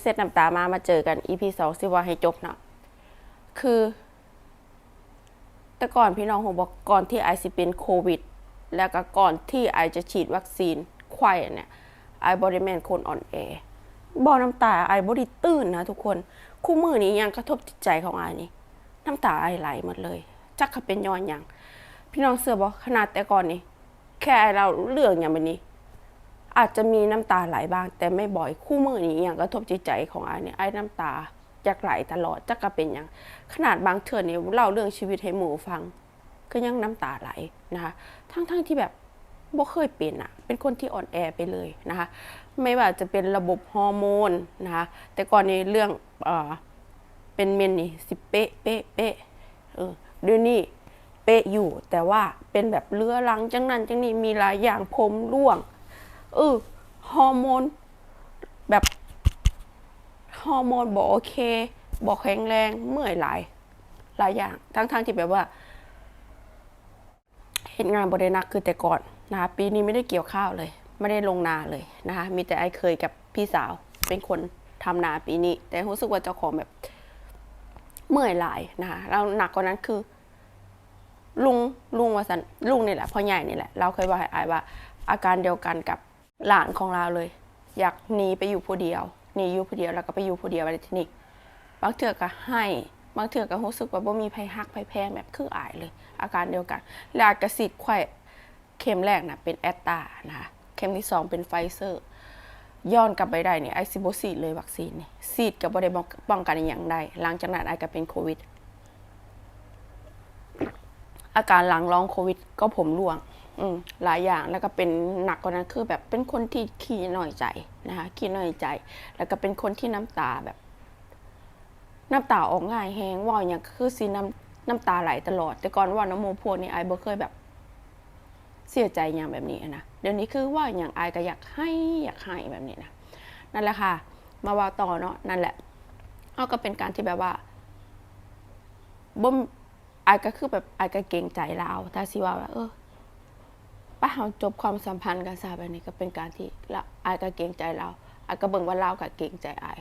เซตน้ำตามามาเจอกัน EP สองสิว่าให้จบเนาะคือ แต่ก่อนพี่น้องผมบอกก่อนที่ไอสิเป็นโควิด แล้วก็ก่อนที่ไอจะฉีดวัคซีนไข้เนี่ยไอบริแมนคนอ่อนแอบอน้ำตาไอบริตื้นนะทุกคน คู่มือนี้ยังกระทบจิตใจของไอนี่น้ำตาไอไหลหมดเลย จักเขาเป็นย้อนอย่าง พี่น้องเสือบอกขนาดแต่ก่อนนี่แค่ไอเราเรื่องอย่างแบบนี้ อาจจะมีน้ำตาไหลบ้าง แต่ไม่บ่อยคู่มือนี้อย่างกระทบจิตใจของไอ้เนี่ยไอ้น้ำตาจะไหลตลอดจะกระเป็นอย่างขนาดบางเทื่อนเนี่ยเล่าเรื่องชีวิตให้หมูฟัง ก็ยังน้ำตาไหลนะคะ ทั้งๆที่แบบบ่เคยเป็นอะเป็นคนที่อ่อนแอไปเลยนะคะ ไม่ว่าจะเป็นระบบฮอร์โมนนะคะ แต่ก่อนในเรื่องเออเป็นเมนนี่สิเป๊ะเป๊ะเป๊ะเออเดี๋ยวนี้เป๊ะอยู่แต่ว่าเป็นแบบเลื้อรังจังนั้นจังนี้มีหลายอย่างผมร่วง เออฮอร์โมนแบบฮอร์โมนบอกโอเคบอกแข็งแรงเมื่อยหลายหลายอย่าง ทั้งๆที่แบบว่าเห็นงานบริณักคือแต่ก่อนนะคะปีนี้ไม่ได้เกี่ยวข้าวเลย ไม่ได้ลงนาเลยนะคะมีแต่ไอ้เคยกับพี่สาวเป็นคนทำนาปีนี้ แต่รู้สึกว่าเจ้าของแบบเมื่อยหลายนะคะแล้วหนักกว่านั้นคือ ลุงลุงวสันลุงนี่แหละพ่อใหญ่นี่แหละ เราเคยบอกให้อายว่า อาการเดียวกันกับ หลานของเราเลย อยากหนีไปอยู่ผู้เดียวหนีอยู่ผู้เดียวแล้วก็ไปอยู่ผู้เดียวไปที่นี่บางเถื่อก็ให้บางเถื่อก็รู้สึกว่าบ่มีไผฮักไผแพงแบบคืออายเลย อาการเดียวกันลากระสิทธิ์ไข่เข็มแรกนะเป็นแอตตานะคะเข็มที่สองเป็นไฟเซอร์ย้อนกลับไปได้เนี่ยไอซิโบซีดเลยวัคซีนเนี่ยซีดกับบ่ได้ป้องกันอย่างใดหลังจากนั้นไอก็เป็นโควิด อาการหลังร้องโควิด ก็ผมร่วง อืมหลายอย่างแล้วก็เป็นหนักกว่านั้นคือแบบเป็นคนที่ขี้น้อยใจนะคะขี้น้อยใจ แล้วก็เป็นคนที่น้ำตาแบบ น้ำตาออกง่ายแฮงว่าอย่างคือสีน้ำน้ำตาไหลตลอด แต่ก่อนว่าน้ำโมพวกนี้ไอบ่เคยแบบ เสียใจอย่างแบบนี้นะเดี๋ยวนี้คือว่าอย่างไอก็อยากให้อยากให้แบบนี้นะนั่นแหละค่ะ มาว่าต่อเนาะนั่นแหละเอาก็เป็นการที่แบบว่าบ่มไอายก็คือแบบไอายก็เกรงใจเราถ้าสิว่าแบบเออ ป้าเราจบความสัมพันธ์กันซะแบบนี้ก็เป็นการที่ละอายก็เกรงใจเราอายก็เบิ่งว่าเราก็เกรงใจอาย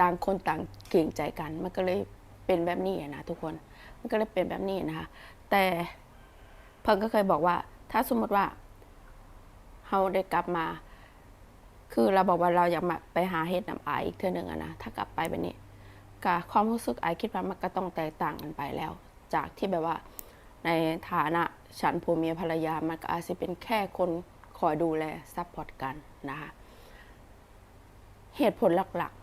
ต่างคนต่างเกรงใจกัน มันก็เลยเป็นแบบนี้นะทุกคน มันก็เลยเป็นแบบนี้นะคะ แต่เพิ่นก็เคยบอกว่า ถ้าสมมติว่าเราได้กลับมา คือเราบอกว่าเราอยากมาไปหาเฮ็ดน้ำอายอีกเทื่อหนึงอะนะ ถ้ากลับไปแบบนี้ก็ความรู้สึกอายคิดว่ามันก็ต้องแตกต่างกันไปแล้ว จากที่แบบว่าในฐานะ ฉันผัวเมียภรรยามันก็อาจจะเป็นแค่คนคอยดูแลซัพพอร์ตกันนะคะเหตุผลหลักๆ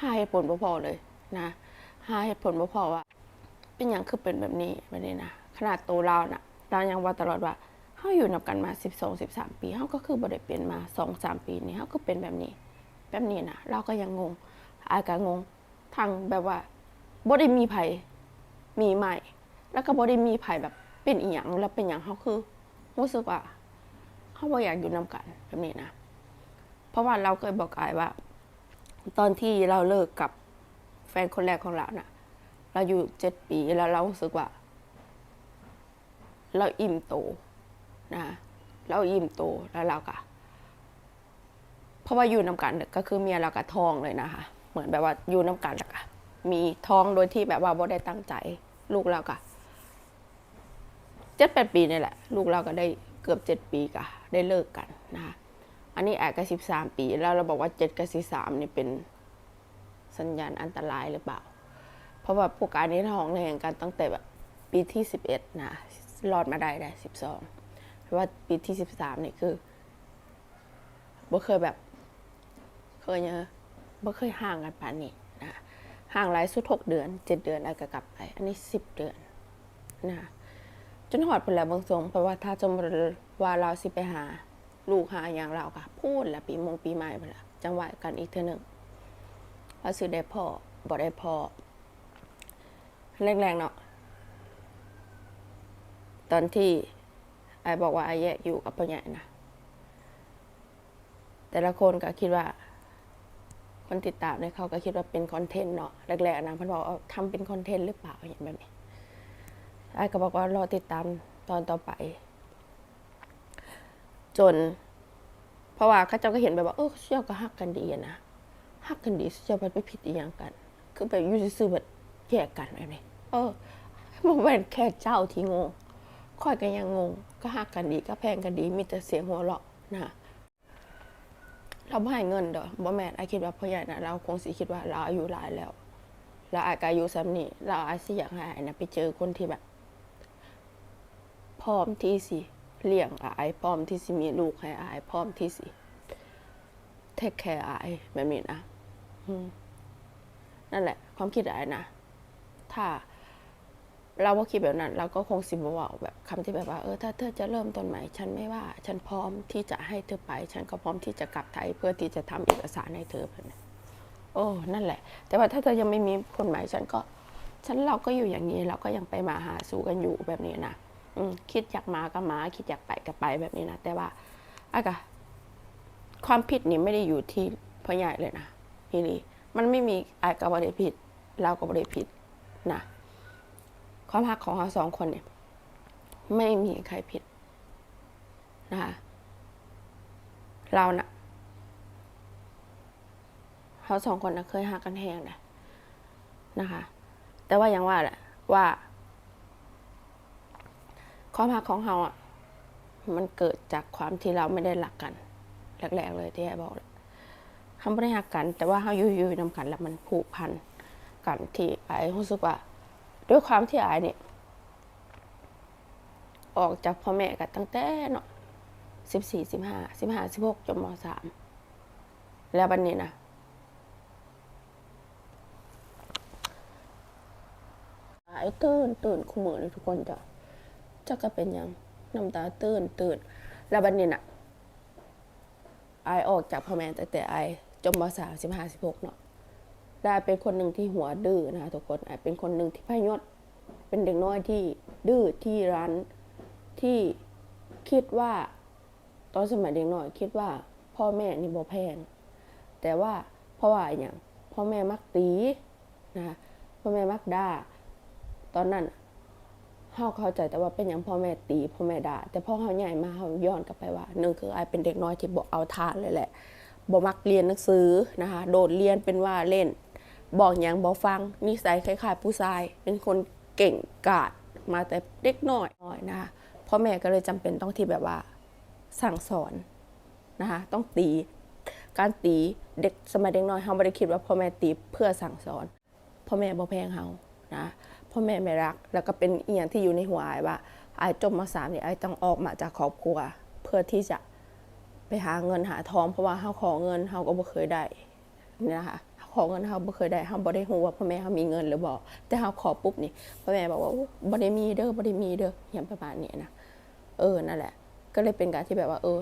ห้าเหตุผลบ่พอเลยนะห้าเหตุผลบ่พอว่า เป็นอย่างคือเป็นแบบนี้แบบนี้นะขนาดตัวเรานะ่ะเรายังว่าตลอดว่าเขาอยู่นับกันมา 12 13 ปีเขาก็คือบ่ได้เปลี่ยนมา 2 3 ปีนี้เขาก็เป็นแบบนี้ แบบนี้นะเราก็ยังงงอายก็งงทางแบบว่าบ่ได้มีไผมีใหม่ แล้วก็บ่ได้มีไผแบบเป็นอีหยังแล้วเป็นอย่างเขาคือรู้สึกว่าเขาบ่อยากอยู่นำกันแบบนี้นะ เพราะว่าเราเคยบอกอายว่า ตอนที่เราเลิกกับแฟนคนแรกของเราน่ะ เราอยู่เจ็ดปีแล้วเรารู้สึกว่า เราอิ่มโตนะเราอิ่มโตแล้วเราก็เพราะว่าอยู่น้ำกันก็คือเมียเราก็ท้องเลยนะคะ เหมือนแบบว่าอยู่น้ำกันแล้วก็มีท้องโดยที่แบบว่าบ่ได้ตั้งใจ ลูกเราก็ เจ็ดแปดปีนี่แหละ ลูกเราก็ได้เกือบเจ็ดปีก็ได้เลิกกันนะคะอันนี้แอาจก็สิบสามปี แล้วเราบอกว่าเจ็ดกับสิบสามนี่เป็นสัญญาณอันตรายหรือเปล่า เพราะว่าพวกการนี้ท้องในแห่งกันตั้งแต่แบบปีที่สิบเอ็ดนะรอดมาได้ได้สิบสองเพราะว่าปีที่สิบสามนี่คือบ่เคยแบบ เคยเนอะบ่เคยห่างกันป่านนี้นะห่างหลายสุดหกเดือนเจ็ดเดือนอะไรก็กลับไป อันนี้สิบเดือนนะ จนหอดผลแล้วบางทรงเพราะว่าถ้าจมว่าเราสิไปหา ลูกหาอย่างเราค่ะ พูดแล้วปีมงปีใหม่ไปล้วจังหวะกันอีกเท่านึงเราสิได้พ่อบ่ได้พ่อแรงๆเนาะตอนที่ไอ้บอกว่าไอ้แยกอยู่กับพ่อใหญ่นะแต่ละคนก็คิดว่า คนติดตามเนี่ยเขาก็คิดว่าเป็นคอนเทนต์เนาะแรกๆนะพันบอกเอาทำเป็นคอนเทนต์หรือเปล่าอย่างแบบนี้ ไอ้ก็บอกว่ารอติดตามตอนต่อไป จน เพราะว่าข้าเจ้าก็เห็นแบบว่า เออเจ้าก็ฮักกันดีนะฮักกันดีเจะไปผิดอีหยังกัน คือแบบอยู่ซื่อแบบแยกกันแบบนี้เออมันเป็นแค่เจ้าที่งงค่อยก็ยังงง ก็ฮักกันดีก็แพงกันดี มีแต่เสียงหัวเราะนะเราไม่ให้เงินเด้อบ่แม่นไอคิดว่าพ่อใหญ่นะเราคงสิคิดว่าเราอายุหลายแล้ว เราอาจจะอายุซ้ำนี่เราอาจสิอยากให้อายนะไปเจอคนที่แบบ พร้อมที่สิเลี้ยงอายพร้อมที่สิมีลูกให้อายพร้อมที่สิเทคแคร์อายแบบนี้นะนั่นแหละ ความคิดอายนะ ถ้าเราว่าคิดแบบนั้น เราก็คงสิบว่าแบบคำที่แบบว่าเออถ้าเธอจะเริ่มต้นใหม่ ฉันไม่ว่า ฉันพร้อมที่จะให้เธอไป ฉันก็พร้อมที่จะกลับไทยเพื่อที่จะทำเอกสารให้เธอแบบนี้โอ้นั่นแหละ แต่ว่าถ้าเธอยังไม่มีคนใหม่ฉันก็ ฉันเราก็อยู่อย่างนี้เราก็ยังไปมาหาสู่กันอยู่แบบนี้นะ คิดอยากมาก็มา คิดอยากไปก็ไปแบบนี้นะ แต่ว่าอากะความผิดนี่ไม่ได้อยู่ที่พ่อใหญ่เลยนะพี่ลีมันไม่มีอาก็บ่ได้ผิด เราก็บ่ได้ผิดนะความรักของเราสองคนเนี่ย ไม่มีใครผิดนะคะเรานะ่ะเขาสองคนนะเคยหักกันแหงนะนะคะ แต่ว่าอย่างว่าแหละว่า ความรักของเราอะมันเกิดจากความที่เราไม่ได้หลักกันแรกๆเลยที่ไอ้บอกเลยเขาไม่ได้หักกัน แต่ว่าเขาอยู่ๆนำกัน แล้วมันผูกพันกันที่ไอ้รู้สึกว่า ด้วยความที่ไอ้เนี่ยออกจากพ่อแม่กันตั้งแต่เนาะสิบสี่สิบห้าสิบห้าสิบหกจนมสามแล้วบันนี้นะไอ้ตื่นตื่นขมือเลยทุกคนจ้ะ จะก็เป็นยังน้ำตาตื่นตื่นแล้วบันนี้น่ะไอออกจากพ่อแม่แตั้งแต่ไอจนมสามสิบห้าสิบหกเนาะได้เป็นคนหนึ่งที่หัวดื้อนะคะทุกคนอเป็นคนหนึ่งที่พยศเป็นเด็กน้อยที่ดื้อที่รั้นที่คิดว่าตอนสมัยเด็กน้อยคิดว่า พ่อแม่นี่บ่แพงแต่ว่าเพราะว่าอย่างพ่อแม่มักตีนะคะพ่อแม่มักด่าตอนนั้น เฮาเข้าใจแต่ว่าเป็นอย่างพ่อแม่ตีพ่อแม่ด่าแต่พ่อเฮาใหญ่มาเฮาย้อนกลับไปว่าหนึ่งคือไอายเป็นเด็กน้อยที่บ่เอาทานเลยแหละบ่มักเรียนหนังสือนะคะโดดเรียนเป็นว่าเล่น บอกอย่างบ่ฟังนิสัยคล้ายๆผู้ชาย เป็นคนเก่งกาจมาแต่เด็กน้อยน้อยนะคะพ่อแม่ก็เลยจำเป็นต้องที่แบบว่าสั่งสอนนะคะต้องตีการตีเด็กสมัยเด็กน้อยเฮาไม่ได้คิดว่าพ่อแม่ตีเพื่อสั่งสอนพ่อแม่บ่แพงเฮานะ พ่อแม่ไม่รัก แล้วก็เป็นเอียงที่อยู่ในหัวไอายว่าอายจบมาสามนี่ไอายต้องออกมาจากครอบครัว เพื่อที่จะไปหาเงินหาทองเพราะว่าเฮาขอเงินเฮาก็บ่เคยได้นี่นะคะขอเงินเฮาบ่เคยได้เฮาบ่ได้ฮู้ว่าพ่อแม่เฮามีเงินหรือบ่แต่เฮาขอปุ๊บนี่พ่อแม่บอกว่าบ่ได้มีเด้อบ่ได้มีเด้ออย่างประมาณนี้นะเออนั่นแหละ ก็เลยเป็นการที่แบบว่า เออ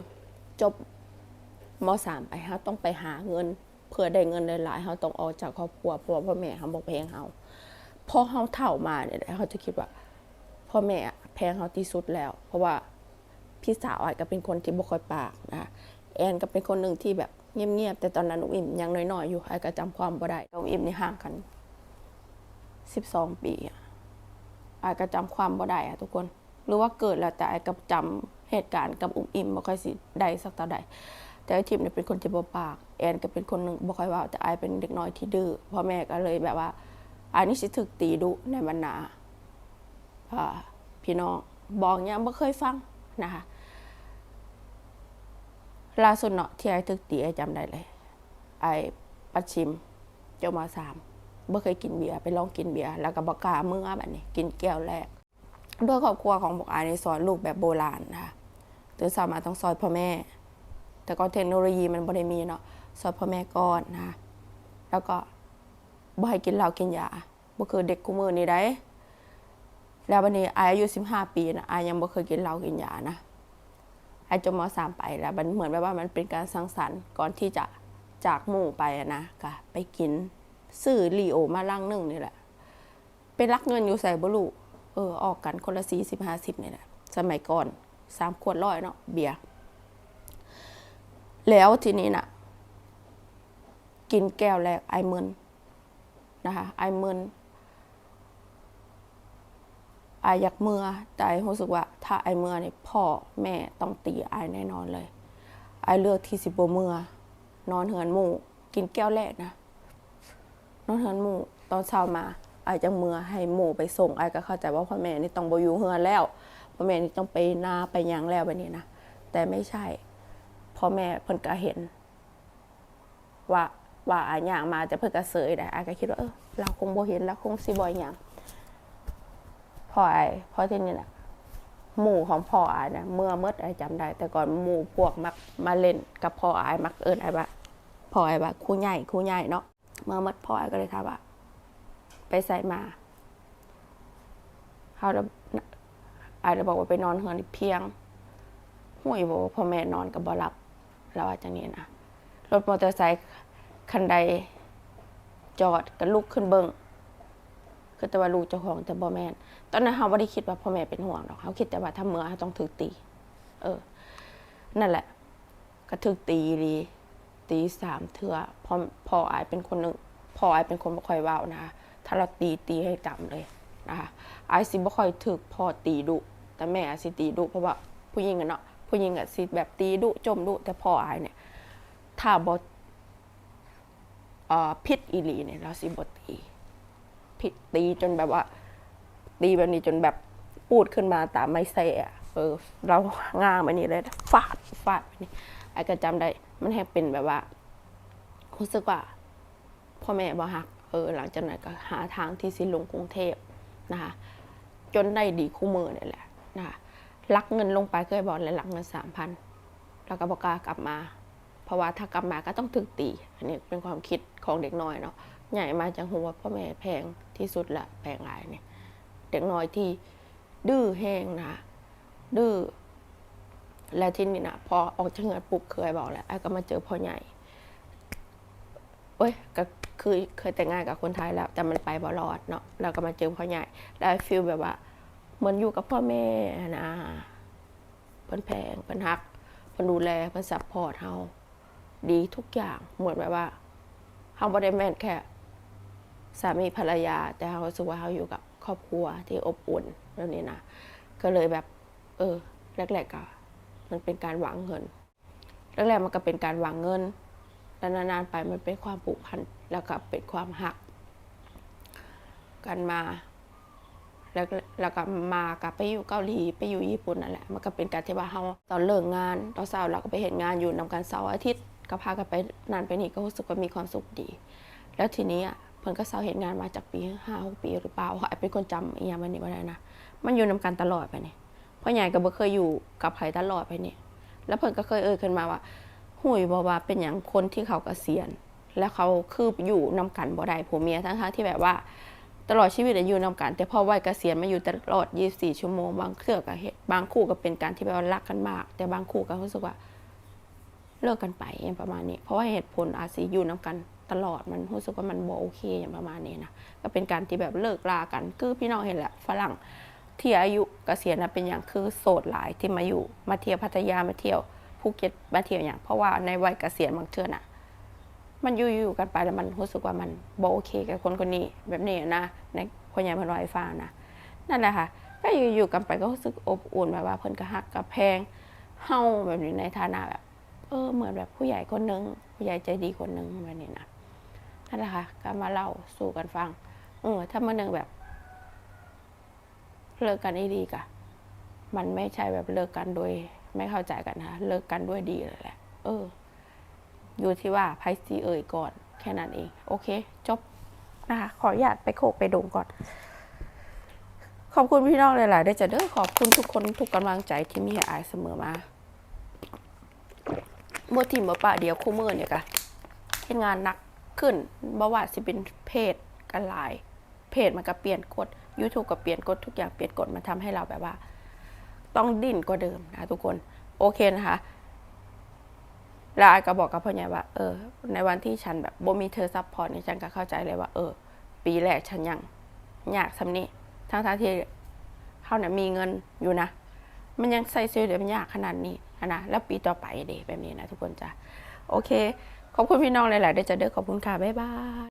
จบมสามไปเฮาต้องไปหาเงินเพื่อได้เงินหลายๆเฮาต้องออกจากครอบครัวเพราะว่าพ่อแม่เฮาบ่แพงเฮา พอเฮาเฒ่ามาเนี่ยเขาจะคิดว่าพ่อแม่แพงเฮาที่สุดแล้ว เพราะว่าพี่สาวอาจก็เป็นคนที่บ่ค่อยปากนะแอนก็เป็นคนหนึ่งที่แบบเงียบๆแต่ตอนนั้นอุ้มอิ่มยังน้อยๆอยู่ไอ้ก็จำความบ่ได้อุ้มอิ่มนี่ห่างกันสิบสองปีอะไอ้ก็จำความบ่ได้อะทุกคนหรือว่าเกิดแล้วแต่ไอ้ก็จำเหตุการณ์กับอุ้มอิ่มบ่ค่อยสิได้สักเท่าใดแต่ไอ้ทิมเนี่ยเป็นคนที่บ่ปาก แอนก็เป็นคนหนึ่งบ่ค่อยเว่าแต่ไอ้เป็นเด็กน้อยที่ดื้อพ่อแม่ก็เลยแบบว่า อ้นี่สิถึกตีดุในบรรดาพี่น้องบอกเนี้ยบ่เคยฟังนะคะล่าสุดเนาะที่ไอ้ตึกตีไอ้จำได้เลยไอ้ปัดชิมเจ้ามาสามบ่เคยกินเบียร์ไปลองกินเบียร์แล้วก็บอกกาเมื่อแบบนี้ กินแก้วแรกด้วยครอบครัวของบอกอาในสอนลูกแบบโบราณนะคะตื่นสามาต้องซอยพ่อแม่ แต่ก็เทคโนโลยีมันบ่ได้มีเนาะซอยพ่อแม่ก่อนนะคะแล้วก็ บ่ให้กินเหล้ากินยาบ่คือเด็กกูมือนี่ได้ แล้ววันนี้อายอายุ15ปีนะอายยังบ่เคยกินเหล้ากินยานะไอจบมสามไปแล้วมันเหมือนแบบว่ามันเป็นการสังสรรค์ก่อนที่จะจากหมู่ไปอะนะก็ไปกินซื้อลีโอมาลังหนึ่งนี่แหละเป็นรักเงินอยู่ใส่บลูเออออกกันคนละสี่สิบห้าสิบนี่แหละสมัยก่อนสามขวดร้อยเนาะเบียร์แล้วทีนี้น่ะ กินแก้วแรกไอเมิน นะคะไอเมินไออยากเมื่อแต่ไอรู้สึกว่า ถ้าไอเมื่อเนี่ยพ่อแม่ต้องตีไอแน่นอนเลย ไอเลือกที่สิบเมื่อนอนเหือนหมู่ กินแก้วแรกนะนอนเฮือนหมู่ตอนเช้ามาไอจังเมื่อให้หมู่ไปส่งไอก็เข้าใจว่าพ่อแม่นี่ต้องบ่อยู่เฮือนแล้วพ่อแม่นี่ต้องไปนาไปยังแล้วแบบนี้นะแต่ไม่ใช่พ่อแม่เพิ่นก็เห็น ว่า ว่าอายย่างมาแต่เพิ่นก็เสยได้อาก็คิดว่าเออเราคงบ่เห็นแล้วคงสิบ่หยังพออายพอที่นี่น่ะหมู่ของพ่ออายนะเมื่อเมื่อไอายจำได้ แต่ก่อนหมู่พวกมักมาเล่นกับพ่ออายมักเอิญไอ้ว่าพ่ออายว่าครูใหญ่ครูใหญ่เนาะเมื่อเมื่อพ่ออายก็เลยถามว่าไปใส่มาเขาจะอายจะบอกว่าไปนอนเฮือนเพียงห่วยบอกว่าพ่อแม่นอนกับบ่หลับ แล้วว่าจังนี้นะรถมอเตอร์ไซค์ คันใด จอดก็ลุกขึ้นเบิงคือแต่ว่าลูกเจ้าของแต่บ่แม่นตอนนั้นเขาไม่ได้คิดว่าพ่อแม่เป็นห่วงหรอกเขาคิดแต่ว่าถ้าเมื่อเขาต้องถูกตี เออ นั่นแหละ ก็ถูกตีดีตีสามเถื่อพ่อพ่ออายเป็นคนหนึ่งพ่ออายเป็นคนไม่ค่อยเว้านะคะถ้าเราตีตีให้จำเลยนะคะอายสิบ่ค่อยถึกพ่อตีดุแต่แม่อาจสิตีดุเพราะว่าผู้หญิงอะเนาะผู้หญิงอะสิแบบตีดุจมดุแต่พ่ออายเนี่ยถ้าบ่เอ่อ พิษอีหลีเนี่ยเราสิบตีผิดตีจนแบบว่า ตีแบบนี้จนแบบปูดขึ้นมาตามไม่ใส่อะเออ เราง่างแบบนี้เลยฟาดฟาดแบบนี้ไอ้ก็จำได้ มันให้เป็นแบบว่ารู้สึกว่าพ่อแม่บ่ฮักเออ หลังจากนั้นก็หาทางที่สิลงกรุงเทพนะคะจนได้ดีคู่มือเนี่ยแหละนะคะลักเงินลงไปเคยบอกเลยลักเงินสามพันแล้วก็บอกกากลับมา เพราะว่าถ้ากลับมาก็ต้องถึกตี อันนี้เป็นความคิดของเด็กน้อยเนาะใหญ่มาจากหัวพ่อแม่แพงที่สุดละแพงหลายเนี่ยเด็กน้อยที่ดื้อแห้งนะดื้อและที่นี่นะพอออกจากเงินปุ๊บเคยบอกแล้วไอ้ก็มาเจอพ่อใหญ่เอ้ยก็คือเคยแต่งงานกับคนไทยแล้ว แต่มันไปบ่รอดเนาะแล้วก็มาเจอพ่อใหญ่แล้วฟีลแบบว่าเหมือนอยู่กับพ่อแม่นะเพิ่นแพงเพิ่นฮักเพิ่นดูแลเพิ่นซัพพอร์ตเฮา ดีทุกอย่างเหมือนแบบว่าเฮาบ่ได้แม่นแค่สามีภรรยา แต่เขาสึกว่าเขาอยู่กับครอบครัวที่อบอุ่นแบบนี้นะก็เลยแบบ เออแรกๆก็มันเป็นการหวังเงินแรกๆมันก็เป็นการหวังเงินแล้วนานๆไปมันเป็นความผูกพันแล้วก็เป็นความหัก กันมาแล้วก็แล้วก็มากับไปอยู่เกาหลีไปอยู่ญี่ปุ่นนั่นแหละมันก็เป็นการที่ว่าเขาตอนเลิกงานตอนเช้าเราก็ไปเห็นงานอยู่นำกันเสาร์อาทิตย์ ก็พากันไปนานไปนี่ก็รู้สึกว่ามีความสุขดี แล้วทีนี้อะเพิ่นก็เศร้าเห็นงานมาจากปีห้าหกปีหรือเปล่าไอ้เป็นคนจำอีหยังไว้นี่บ่ได้นะมันอยู่นำกันตลอดไปนี่เพราะใหญ่ก็บ่เคยอยู่กับใครตลอดไปนี่แล้วเพิ่นก็เคยเอ่ยขึ้นมาว่าหุยบ่ว่าเป็นหยังคนที่เขาเกษียณ แล้วเขาคืออยู่นำกันบ่ได้ผัวเมียทั้งๆที่แบบว่าตลอดชีวิตอะอยู่นำกันแต่พอวัยเกษียณมาอยู่ตลอด 24 ชั่วโมง บางเครือก็เฮ็ดบางคู่ก็เป็นการที่แบบว่ารักกันมาก แต่บางคู่ก็รู้สึกว่า เลิกกันไปอย่างประมาณนี้ เพราะว่าเหตุผลอาจสิอยู่นำกันตลอดมันรู้สึกว่ามันบ่โอเคอย่างประมาณนี้นะก็เป็นการที่แบบเลิกลากัน คือพี่น้องเห็นแหละฝรั่งที่อายุเกษียณนะเป็นอย่างคือโสดหลายที่มาอยู่มาเที่ยวพัทยามาเที่ยวภูเก็ตมาเที่ยวอย่าง เพราะว่าในวัยเกษียณบางเทื่อน่ะ มันอยู่อยู่กันไปแล้วมันรู้สึกว่ามันบ่โอเคกับคนคนนี้แบบนี้นะในพ่อใหญ่พนว่าให้ฟังนะนั่นแหละค่ะก็อยู่อยู่กันไปก็รู้สึกอบอุ่นแบบว่าเพิ่นก็ฮักกับแพงเฮาแบบนี้ในฐานะแบบ เออเหมือนแบบผู้ใหญ่คนหนึงผู้ใหญ่ใจดีคนหนึงแบบนี้นะนั่นแหละค่ะก็มาเล่าสู่กันฟัง เออ ถ้ามื่อหนึ่งแบบเลิกกันด้ดีกะมันไม่ใช่แบบเลิกกันโดย ไม่เข้าใจกันนะเลิกกันด้วยดีเลยแหละ เออ อยู่ที่ว่าไพซีเอ่ยก่อน แค่นั้นเอง โอเค จบนะคะ ขออนุญาตไปโคกไปดงก่อน ขอบคุณพี่น้องหลายๆได้จะเด้อขอบคุณทุกคนทุกกำลังใจที่มีให้อายเสมอมา เมื่อทีมบ่ปะเดียวคู่มือเนี่ยกะเฮ็ดงานหนักขึ้นบ่ว่าสิเป็นเพศกันหลาย เพจมันก็เปลี่ยนกฎ YouTube ก็เปลี่ยนกฎทุกอย่างเปลี่ยนกฎมันทำให้เราแบบว่า ต้องดิ้นกว่าเดิมนะทุกคนโอเคนะคะแล้วอายก็บอกกับพ่อใหญ่ว่า เออ ในวันที่ฉันแบบบ่มีเธอซัพพอร์ตเนี่ยฉันก็เข้าใจเลยว่า เออ ปีแรกฉันยังอยากสำนี้ทั้งทที่เขาเนี่ยมีเงินอยู่นะ มันยังใส่ซื้อเดี๋ยวมันยากขนาดนี้ นะแล้วปีต่อไปเดแบบนี้นะทุกคนจ้ะโอเค ขอบคุณพี่น้องหลายๆได้จะเด้อขอบคุณค่ะ บ๊ายบาย